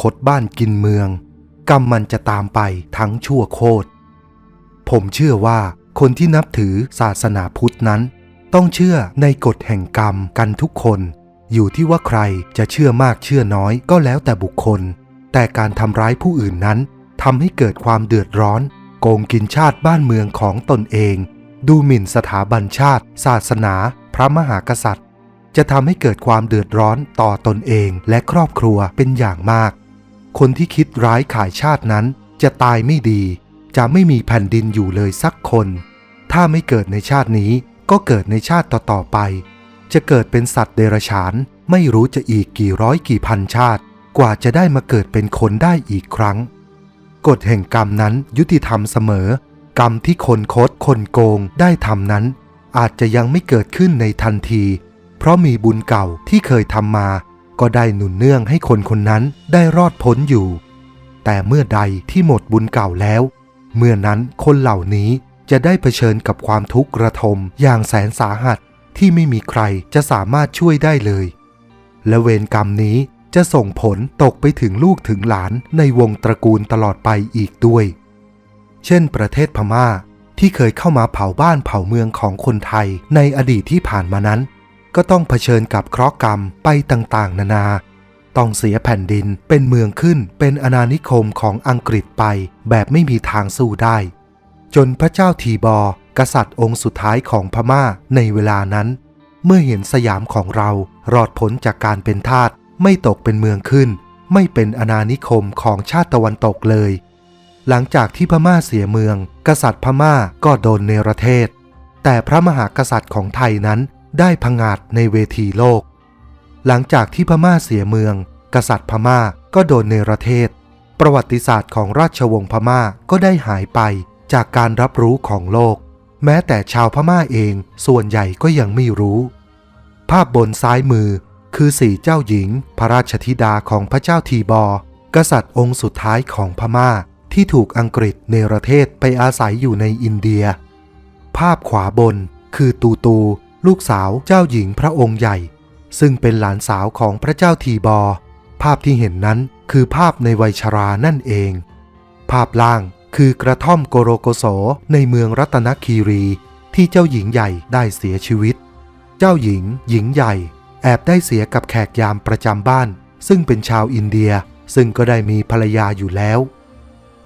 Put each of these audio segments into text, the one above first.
คดบ้านกินเมือง กรรมมันจะตามไปทั้งชั่วโคตร ผมเชื่อว่าคนที่นับถือศาสนาพุทธนั้น ต้องเชื่อในกฎแห่งกรรมกันทุกคน อยู่ที่ว่าใครจะเชื่อมากเชื่อน้อยก็แล้วแต่บุคคล แต่การทำร้ายผู้อื่นนั้นทำให้เกิดความเดือดร้อน โกงกินชาติบ้านเมืองของตนเอง ดูหมิ่นสถาบันชาติ ศาสนา พระมหากษัตริย์ จะทำให้เกิดความเดือดร้อนต่อตนเองและครอบครัวเป็นอย่างมาก คนที่คิดร้ายขายชาตินั้นจะตายไม่ดี จะไม่มีแผ่นดินอยู่เลยสักคน ถ้าไม่เกิดในชาตินี้ก็เกิดในชาติต่อๆไป จะเกิดเป็นสัตว์เดรัจฉาน ไม่รู้จะอีกกี่ร้อยกี่พันชาติ กว่าจะได้มาเกิดเป็นคนได้อีกครั้ง กฎแห่งกรรมนั้นยุติธรรมเสมอ กรรมที่คนโคดคนโกงได้ทำนั้น อาจจะยังไม่เกิดขึ้นในทันที เพราะมีบุญเก่าที่เคยทำมา ก็ได้หนุนเนื่องให้คนคนนั้นได้รอดพ้นอยู่ แต่เมื่อใดที่หมดบุญเก่าแล้ว เมื่อนั้นคนเหล่านี้จะได้เผชิญกับความทุกข์ระทมอย่างแสนสาหัสที่ไม่มีใครจะสามารถช่วยได้เลย และเวรกรรมนี้จะส่งผลตกไปถึงลูกถึงหลานในวงตระกูลตลอดไปอีกด้วย เช่น ประเทศพม่าที่เคยเข้ามาเผาบ้านเผาเมืองของคนไทยในอดีตที่ผ่านมานั้น ก็ต้องเผชิญกับเคราะห์กรรมไปต่างๆ นานา ต้องเสียแผ่นดินเป็นเมืองขึ้นเป็นอาณานิคมของอังกฤษไปแบบไม่มีทางสู้ได้ จนพระเจ้าทีบอร์กษัตริย์องค์สุดท้ายของพม่าในเวลานั้น เมื่อเห็นสยามของเรารอดพ้นจากการเป็นทาสไม่ตกเป็นเมืองขึ้น ไม่เป็นอาณานิคมของชาติตะวันตกเลย หลังจากที่พม่าเสียเมือง กษัตริย์พม่าก็โดนเนรเทศ แต่พระมหากษัตริย์ของไทยนั้น ได้พงาดในเวทีโลก หลังจากที่พม่าเสียเมือง กษัตริย์พม่าก็โดนเนรเทศ ประวัติศาสตร์ของราชวงศ์พม่าก็ได้หายไปจากการรับรู้ของโลก แม้แต่ชาวพม่าเองส่วนใหญ่ก็ยังไม่รู้ ภาพบนซ้ายมือคือสี่เจ้าหญิง พระราชธิดาของพระเจ้าทีบอร์กษัตริย์องค์สุดท้ายของพม่าที่ถูกอังกฤษเนรเทศไปอาศัยอยู่ในอินเดีย ภาพขวาบนคือตูตู ลูกสาวเจ้าหญิงพระองค์ใหญ่ ซึ่งเป็นหลานสาวของพระเจ้าทีบอ ภาพที่เห็นนั้นคือภาพในวัยชรานั่นเอง ภาพล่างคือกระท่อมโกโรโกโสในเมืองรัตนคีรีที่เจ้าหญิงใหญ่ได้เสียชีวิต เจ้าหญิง หญิงใหญ่ แอบได้เสียกับแขกยามประจำบ้าน ซึ่งเป็นชาวอินเดียซึ่งก็ได้มีภรรยาอยู่แล้ว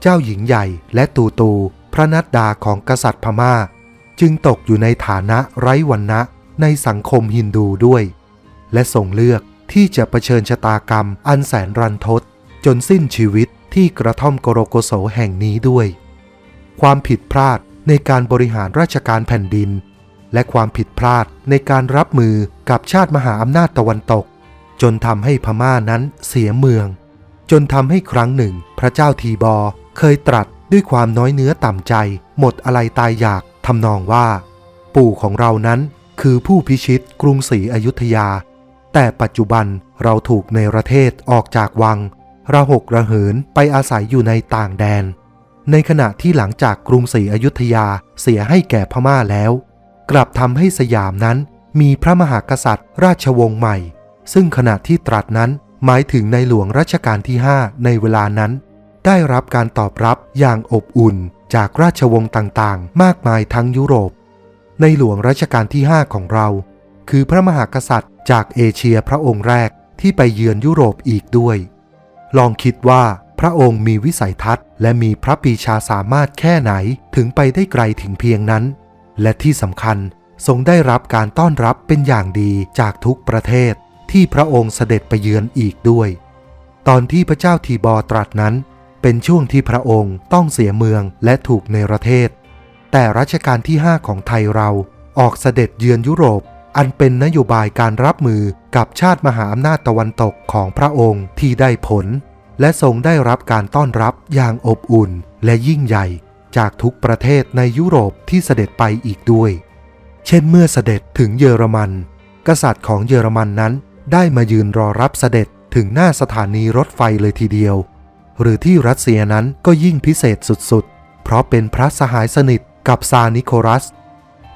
เจ้าหญิงใหญ่และตูตู พระนัดดาของกษัตริย์พม่า จึงตกอยู่ในฐานะไร้วันนะในสังคมฮินดูด้วย และส่งเลือกที่จะะเผชิญชะตากรรมอันแสนรันทด จนสิ้นชีวิตที่กระท่อมโกโรโกโสแห่งนี้ด้วย ความผิดพลาดในการบริหารราชการแผ่นดิน และความผิดพลาดในการรับมือกับชาติมหาอำนาจตะวันตก จนทำให้พม่านั้นเสียเมือง จนทำให้ครั้งหนึ่ง พระเจ้าทีบอ เคยตรัสด้วยความน้อยเนื้อต่ำใจ หมดอะไรตายอยาก ทำนองว่า ปู่ของเรานั้นคือผู้พิชิตกรุงศรีอยุธยา แต่ปัจจุบันเราถูกในประเทศออกจากวัง ระหกระเหินไปอาศัยอยู่ในต่างแดน ในขณะที่หลังจากกรุงศรีอยุธยาเสียให้แก่พม่าแล้ว กลับทำให้สยามนั้นมีพระมหากษัตริย์ ราชวงศ์ใหม่ ซึ่งขณะที่ตรัสนั้นหมายถึงในหลวงรัชกาลที่ 5 ในเวลานั้น ได้รับการตอบรับอย่างอบอุ่น จากราชวงศ์ต่างๆ มากมายทั้งยุโรป ในหลวงรัชกาลที่ 5 ของเรา คือพระมหากษัตริย์จากเอเชียพระองค์แรกที่ไปเยือนยุโรปอีกด้วย ลองคิดว่าพระองค์มีวิสัยทัศน์ และมีพระปีชาสามารถแค่ไหนถึงไปได้ไกลถึงเพียงนั้น และที่สำคัญทรงได้รับการต้อนรับเป็นอย่างดีจากทุกประเทศที่พระองค์เสด็จไปเยือนอีกด้วย ตอนที่พระเจ้าทีบอร์ตรัสนั้น เป็นช่วงที่พระองค์ต้องเสียเมืองและถูกในประเทศ แต่รัชกาลที่ 5 ของไทยเราออกเสด็จเยือนยุโรป อันเป็นนโยบายการรับมือกับชาติมหาอำนาจตะวันตกของพระองค์ที่ได้ผล และทรงได้รับการต้อนรับอย่างอบอุ่นและยิ่งใหญ่ จากทุกประเทศในยุโรปที่เสด็จไปอีกด้วย เช่นเมื่อเสด็จถึงเยอรมัน กษัตริย์ของเยอรมันนั้นได้มายืนรอรับเสด็จถึงหน้าสถานีรถไฟเลยทีเดียว หรือที่รัสเซียนั้นก็ยิ่งพิเศษสุดๆ เพราะเป็นพระสหายสนิทกับซานิโคลัส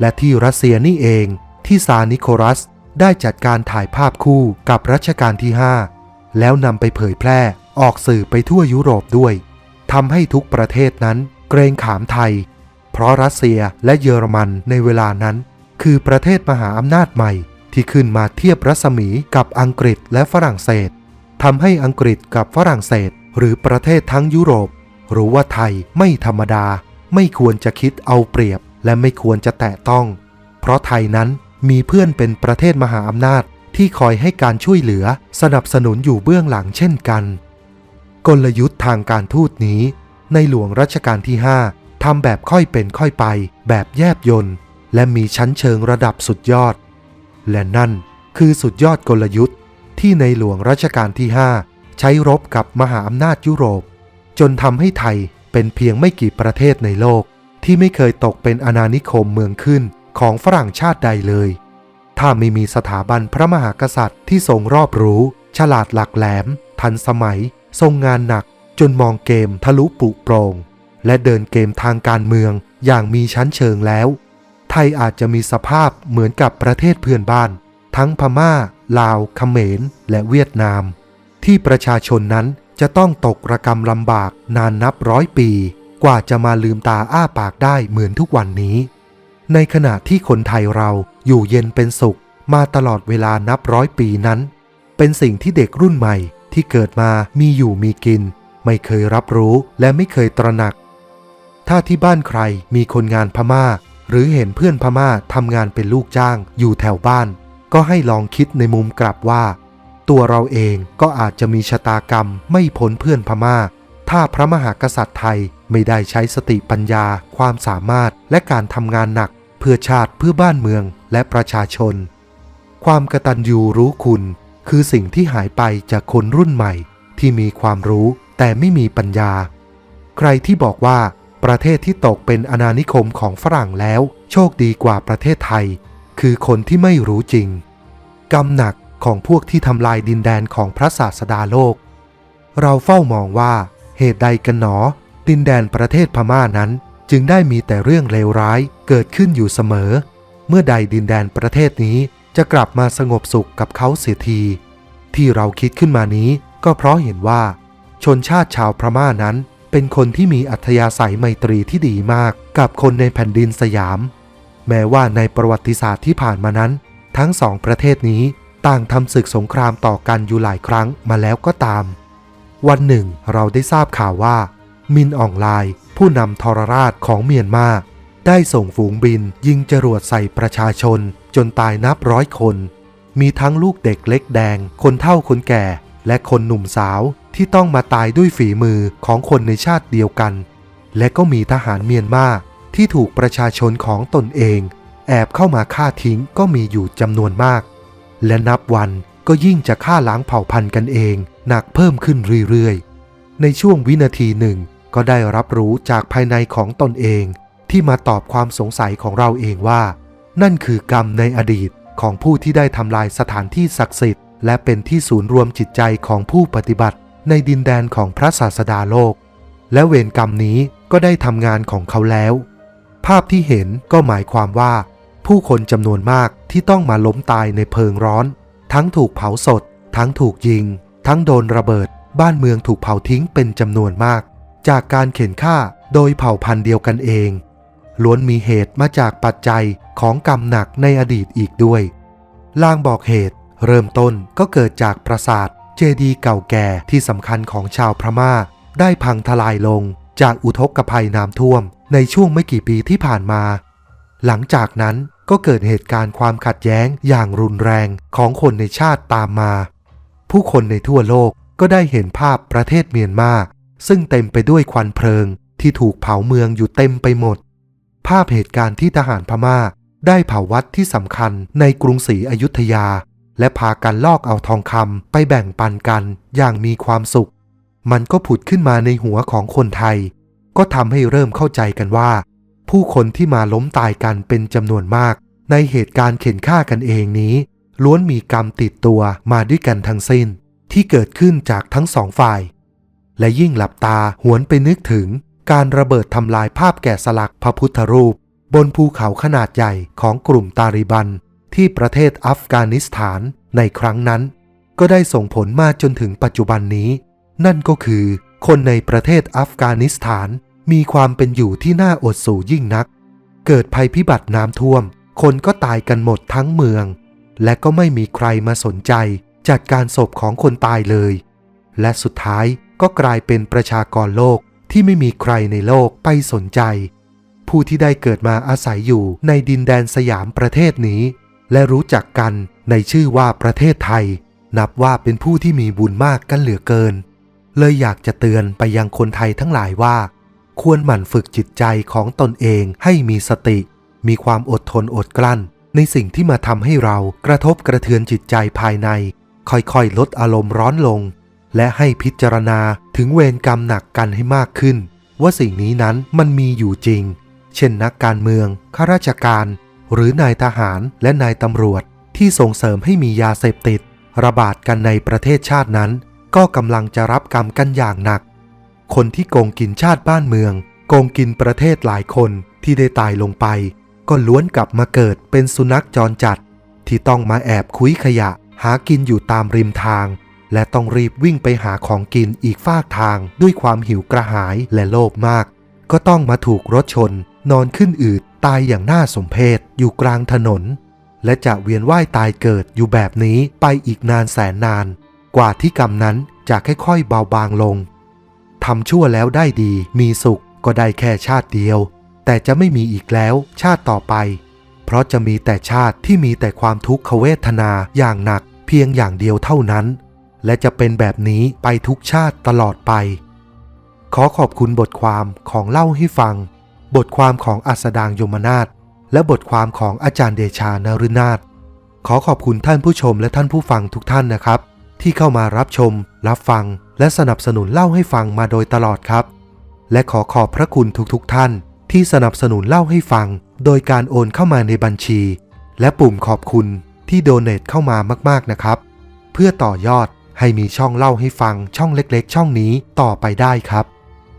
และที่รัสเซียนี่เองที่ซานิโคลัสได้จัดการถ่ายภาพคู่กับรัชกาลที่ 5 แล้วนำไปเผยแพร่ออกสื่อไปทั่วยุโรปด้วยทำให้ทุกประเทศนั้นเกรงขามไทย เพราะรัสเซียและเยอรมันในเวลานั้น คือประเทศมหาอำนาจใหม่ที่ขึ้นมาเทียบรัศมีกับอังกฤษและฝรั่งเศสทำให้อังกฤษกับฝรั่งเศส หรือประเทศทั้งยุโรป รู้ว่าไทยไม่ธรรมดา ไม่ควรจะคิดเอาเปรียบ และไม่ควรจะแตะต้อง เพราะไทยนั้นมีเพื่อนเป็นประเทศมหาอำนาจที่คอยให้การช่วยเหลือสนับสนุนอยู่เบื้องหลังเช่นกัน กลยุทธ์ทางการทูตนี้ ในหลวงรัชกาลที่ 5ทำแบบค่อยเป็นค่อยไป แบบแยบยนต์และมีชั้นเชิงระดับสุดยอด และนั่นคือสุดยอดกลยุทธ์ที่ในหลวงรัชกาลที่ 5 ใช้รบกับมหาอำนาจยุโรป จนทำให้ไทยเป็นเพียงไม่กี่ประเทศในโลก ที่ไม่เคยตกเป็นอาณานิคมเมืองขึ้นของฝรั่งชาติใดเลย ถ้าไม่มีสถาบันพระมหากษัตริย์ที่ทรงรอบรู้ ฉลาดหลักแหลม ทันสมัย ทรงงานหนัก จนมองเกมทะลุปุโปรง และเดินเกมทางการเมืองอย่างมีชั้นเชิงแล้ว ไทยอาจจะมีสภาพเหมือนกับประเทศเพื่อนบ้าน ทั้งพม่า ลาวเขมร และเวียดนาม ที่ประชาชนนั้นจะต้องตกระกรรมลำบากนานนับร้อยปี กว่าจะมาลืมตาอ้าปากได้เหมือนทุกวันนี้ ในขณะที่คนไทยเราอยู่เย็นเป็นสุข มาตลอดเวลานับร้อยปีนั้น เป็นสิ่งที่เด็กรุ่นใหม่ที่เกิดมามีอยู่มีกิน ไม่เคยรับรู้และไม่เคยตระหนัก ถ้าที่บ้านใครมีคนงานพม่า หรือเห็นเพื่อนพม่าทำงานเป็นลูกจ้างอยู่แถวบ้าน ก็ให้ลองคิดในมุมกลับว่า ตัวเราเองก็อาจจะมีชะตากรรมไม่พ้นเพื่อนพม่า ถ้าพระมหากษัตริย์ไทยไม่ได้ใช้สติปัญญา ความสามารถและการทำงานหนัก เพื่อชาติเพื่อบ้านเมืองและประชาชน ความกตัญญูรู้คุณ คือสิ่งที่หายไปจากคนรุ่นใหม่ ที่มีความรู้แต่ไม่มีปัญญา ใครที่บอกว่าประเทศที่ตกเป็นอาณานิคมของฝรั่งแล้ว โชคดีกว่าประเทศไทย คือคนที่ไม่รู้จริง กรรมหนัก ของพวกที่ทำลายดินแดนของพระศาสดาโลก เราเฝ้ามองว่าเหตุใดกันหนอ ดินแดนประเทศพม่านั้น จึงได้มีแต่เรื่องเลวร้ายเกิดขึ้นอยู่เสมอ เมื่อใดดินแดนประเทศนี้จะกลับมาสงบสุขกับเขาเสียที ที่เราคิดขึ้นมานี้ก็เพราะเห็นว่า ชนชาติชาวพม่านั้น เป็นคนที่มีอัธยาศัยไมตรีที่ดีมากกับคนในแผ่นดินสยาม แม้ว่าในประวัติศาสตร์ที่ผ่านมานั้น ทั้งสองประเทศนี้ ต่างทำศึกสงครามต่อกันอยู่หลายครั้งมาแล้วก็ตาม วันหนึ่งเราได้ทราบข่าวว่า มินอองไลผู้นำทรราชของเมียนมาได้ส่งฝูงบินยิงจรวดใส่ประชาชนจนตายนับร้อยคน มีทั้งลูกเด็กเล็กแดง คนเฒ่าคนแก่ และคนหนุ่มสาวที่ต้องมาตายด้วยฝีมือของคนในชาติเดียวกัน และก็มีทหารเมียนมาที่ถูกประชาชนของตนเอง แอบเข้ามาฆ่าทิ้งก็มีอยู่จำนวนมาก และนับวันก็ยิ่งจะฆ่าล้างเผ่าพันธุ์กันเองหนักเพิ่มขึ้นเรื่อยๆ ในช่วงวินาทีหนึ่งก็ได้รับรู้จากภายในของตนเอง ที่มาตอบความสงสัยของเราเองว่า นั่นคือกรรมในอดีตของผู้ที่ได้ทำลายสถานที่ศักดิ์สิทธิ์และเป็นที่ศูนย์รวมจิตใจของผู้ปฏิบัติ ในดินแดนของพระศาสดาโลก และเวรกรรมนี้ก็ได้ทำงานของเขาแล้ว ภาพที่เห็นก็หมายความว่า ผู้คนจำนวนมากที่ต้องมาล้มตายในเพลิงร้อน ทั้งถูกเผาสด ทั้งถูกยิง ทั้งโดนระเบิด บ้านเมืองถูกเผาทิ้งเป็นจำนวนมาก จากการเข็นฆ่าโดยเผ่าพันธุ์เดียวกันเอง ล้วนมีเหตุมาจากปัจจัยของกรรมหนักในอดีตอีกด้วย ลางบอกเหตุ เริ่มต้นก็เกิดจากปราสาทเจดีย์เก่าแก่ที่สำคัญของชาวพม่า ได้พังทลายลงจากอุทกภัยน้ำท่วมในช่วงไม่กี่ปีที่ผ่านมา หลังจากนั้น ก็เกิดเหตุการณ์ความขัดแย้งอย่างรุนแรงของคนในชาติตามมา ผู้คนในทั่วโลกก็ได้เห็นภาพประเทศเมียนมาซึ่งเต็มไปด้วยควันเพลิงที่ถูกเผาเมืองอยู่เต็มไปหมด ภาพเหตุการณ์ที่ทหารพม่า ได้เผาวัดที่สำคัญในกรุงศรีอยุธยา และพากันลอกเอาทองคำไปแบ่งปันกันอย่างมีความสุข มันก็ผุดขึ้นมาในหัวของคนไทย ก็ทำให้เริ่มเข้าใจกันว่า ผู้คนที่มาล้มตายกันเป็นจำนวนมาก ในเหตุการณ์เข็นฆ่ากันเองนี้ ล้วนมีกรรมติดตัวมาด้วยกันทั้งสิ้น ที่เกิดขึ้นจากทั้งสองฝ่าย และยิ่งหลับตาหวนไปนึกถึง การระเบิดทำลายภาพแกะสลักพระพุทธรูป บนภูเขาขนาดใหญ่ของกลุ่มตาลิบัน ที่ประเทศอัฟกานิสถานในครั้งนั้น ก็ได้ส่งผลมาจนถึงปัจจุบันนี้ นั่นก็คือคนในประเทศอัฟกานิสถาน มีความเป็นอยู่ที่น่าอดสูยิ่งนัก เกิดภัยพิบัติน้ำท่วม คนก็ตายกันหมดทั้งเมือง และก็ไม่มีใครมาสนใจจัดการศพของคนตายเลย และสุดท้ายก็กลายเป็นประชากรโลกที่ไม่มีใครในโลกไปสนใจ ผู้ที่ได้เกิดมาอาศัยอยู่ในดินแดนสยามประเทศนี้ และรู้จักกันในชื่อว่าประเทศไทย นับว่าเป็นผู้ที่มีบุญมากกันเหลือเกิน เลยอยากจะเตือนไปยังคนไทยทั้งหลายว่า ควรหมั่นฝึกจิตใจของตนเองให้มีสติ มีความอดทนอดกลั้น ในสิ่งที่มาทำให้เรากระทบกระเทือนจิตใจภายใน ค่อยๆ ลดอารมณ์ร้อนลง และให้พิจารณาถึงเวรกรรมหนักกันให้มากขึ้น ว่าสิ่งนี้นั้นมันมีอยู่จริง เช่นนักการเมือง ข้าราชการ หรือนายทหารและนายตำรวจ ที่ส่งเสริมให้มียาเสพติด ระบาดกันในประเทศชาตินั้น ก็กำลังจะรับกรรมกันอย่างหนัก คนที่โกงกินชาติบ้านเมือง โกงกินประเทศหลายคนที่ได้ตายลงไป ก็ล้วนกลับมาเกิดเป็นสุนัขจรจัด ที่ต้องมาแอบคุยขยะ หากินอยู่ตามริมทาง และต้องรีบวิ่งไปหาของกินอีกฟากทาง ด้วยความหิวกระหายและโลภมาก ก็ต้องมาถูกรถชน นอนขึ้นอืดตายอย่างน่าสมเพชอยู่กลางถนน และจะเวียนว่ายตายเกิดอยู่แบบนี้ไปอีกนานแสนนาน กว่าที่กรรมนั้นจะค่อยๆเบาบางลง ทำชั่วแล้วได้ดี มีสุขก็ได้แค่ชาติเดียว แต่จะไม่มีอีกแล้วชาติต่อไป เพราะจะมีแต่ชาติที่มีแต่ความทุกขเวทนาอย่างหนักเพียงอย่างเดียวเท่านั้น และจะเป็นแบบนี้ไปทุกชาติตลอดไป ขอขอบคุณบทความของเล่าให้ฟัง บทความของอัสดางยมนาถและบทความของอาจารย์เดชานรุนาถขอขอบคุณท่านผู้ชมและท่านผู้ฟังทุกท่านนะครับ ที่เข้ามารับชมรับฟัง และสนับสนุนเล่าให้ฟังมาโดยตลอดครับ และขอขอบพระคุณทุกๆทท่าน ที่สนับสนุนเล่าให้ฟัง โดยการโอนเข้ามาในบัญชี และปุ่มขอบคุณที่โดเน a เข้ามามากๆนะครับ เพื่อต่อยอดให้มีช่องเล่าให้ฟังช่องเล็กๆ ช่องนี้ต่อไปได้ครับ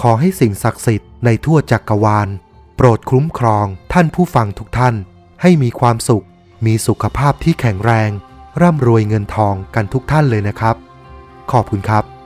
ขอให้สิ่งศักดิ์สิทธิ์ในทั่วจักกรวาล โปรดคุ้มครองท่านผู้ฟังทุกท่าน ให้มีความสุข มีสุขภาพที่แข็งแรง ร่ำรวยเงินทองกันทุกท่านเลยนะครับ ขอบคุณครับ